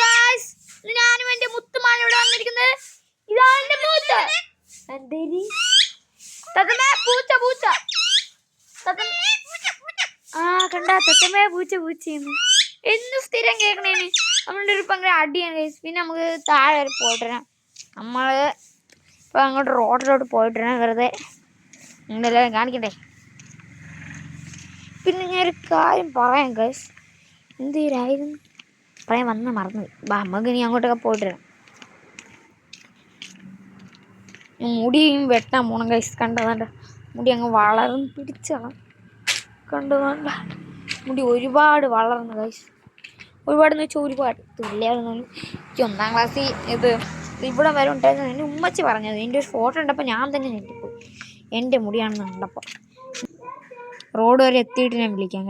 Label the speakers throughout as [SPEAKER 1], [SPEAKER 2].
[SPEAKER 1] Guys ഞാനും എന്റെ മുത്തുമാണ് ഇവിടെ വന്നിരിക്കുന്നത്. ഇതാണ് എന്റെ മൂത്ത എന്തേരി തത്തമ്മേ പൂച്ച പൂച്ച. ആ കണ്ട തത്തമ്മേ പൂച്ച പൂച്ചയെന്ന് എന്നും സ്ഥിരം കേൾക്കണേന്? നമ്മളുടെ ഒരു ഭയങ്കര അടിയാണ് ഗൈസ് പിന്നെ നമുക്ക് താഴെ വരെ. പോയിട്ടിരാം നമ്മൾ ഇപ്പൊ അങ്ങോട്ട് റോഡിലോട്ട് പോയിട്ടിരാം വെറുതെ. നിങ്ങളെല്ലാവരും കാണിക്കണ്ടേ? പിന്നെ ഞാൻ ഒരു കാര്യം പറയാം ഗൈസ് എന്തേരായിരുന്നു പറയാൻ വന്ന് മറന്നു. ബാ നമുക്ക് ഇനി അങ്ങോട്ടൊക്കെ പോയിട്ട് വരാം. മുടിയും വെട്ടാൻ പോണം കൈസ് കണ്ടതാണ്ട. മുടി അങ്ങ് വളർന്ന് പിടിച്ചാണ് കണ്ടതാണ്ട. മുടി ഒരുപാട് വളർന്നു കൈസ് ഒരുപാട് എന്ന് വെച്ചാൽ ഒരുപാട്. തുല്യായിരുന്നു. എനിക്ക് ഒന്നാം ക്ലാസ്സിൽ ഇത് ഇവിടെ വരെ ഉണ്ടായിരുന്നു എന്റെ ഉമ്മച്ചി പറഞ്ഞത്. എന്റെ ഒരു ഫോട്ടോ ഉണ്ടപ്പോൾ ഞാൻ തന്നെ ഞെട്ടിപ്പോയി. എന്റെ മുടിയാണെന്ന് കണ്ടപ്പോൾ റോഡ് വരെ എത്തിയിട്ട് ഞാൻ വിളിക്കാം.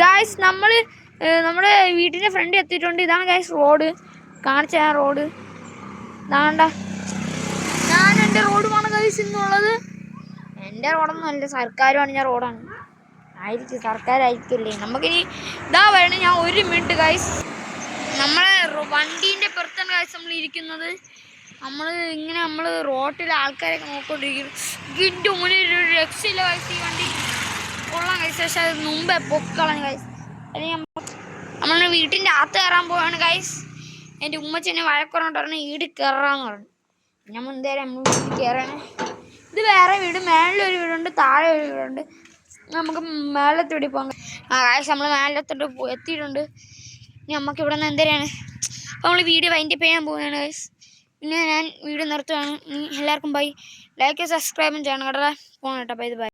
[SPEAKER 1] ഗായ്സ് നമ്മൾ നമ്മുടെ വീട്ടിന്റെ ഫ്രണ്ട് എത്തിയിട്ടുണ്ട്. ഇതാണ് ഗൈസ് റോഡ് കാണിച്ച റോഡ് ഇതാണ്ട. ഞാൻ എന്റെ റോഡുമാണ് ഗൈസ് ഇന്നുള്ളത്. എന്റെ റോഡൊന്നും അല്ല സർക്കാർ പണിഞ്ഞ റോഡാണ് ആയിരിക്കും സർക്കാരായിരിക്കില്ലേ നമുക്കിനി ഇതാ വരണം ഞാൻ ഒരു മിനിറ്റ് ഗൈസ് നമ്മളെ വണ്ടീന്റെ പുറത്താണ് ഗൈസ് നമ്മൾ ഇരിക്കുന്നത്. നമ്മൾ ഇങ്ങനെ നമ്മൾ റോട്ടിൽ ആൾക്കാരൊക്കെ നോക്കിക്കൊണ്ടിരിക്കും. ഗിന്റെ മുന്നിൽ ഒരു രക്ഷയില്ല ഗൈസ് ഈ വണ്ടി. കൊള്ളാം ഗൈസ് പക്ഷെ അത് മുമ്പേ പൊക്കളഞ്ഞ ഗൈസ് അല്ലെങ്കിൽ വീട്ടിന്റെ അകത്ത് കയറാൻ പോവാണ് ഗൈസ് എന്റെ ഉമ്മച്ചി എന്നെ വഴക്കുറഞ്ഞിട്ട് പറഞ്ഞു ഈട് കയറാന്ന് പറഞ്ഞു. ഞാൻ എന്തേലും നമ്മൾ വീട്ടിൽ കയറണേ ഇത് വേറെ വീട് മേളിലൊരു വീടുണ്ട് താഴെ ഒരു വീടുണ്ട്. നമുക്ക് മേളത്തോടി പോകാം. ആ ഗൈസ് നമ്മൾ മേളത്തോട്ട് എത്തിയിട്ടുണ്ട്. ഇനി നമുക്ക് ഇവിടെ നിന്ന് എന്തരാണ്? അപ്പോൾ നമ്മൾ വീഡിയോ വൈൻഡപ്പ് ചെയ്യാൻ പോവുകയാണ് ഗൈസ് പിന്നെ ഞാൻ വീഡിയോ നിർത്തുകയാണ് എല്ലാവർക്കും ബൈ ലൈക്ക് സബ്സ്ക്രൈബും ചെയ്യണം കേട്ടോ. പോകണം കേട്ടോ ബൈ ബൈ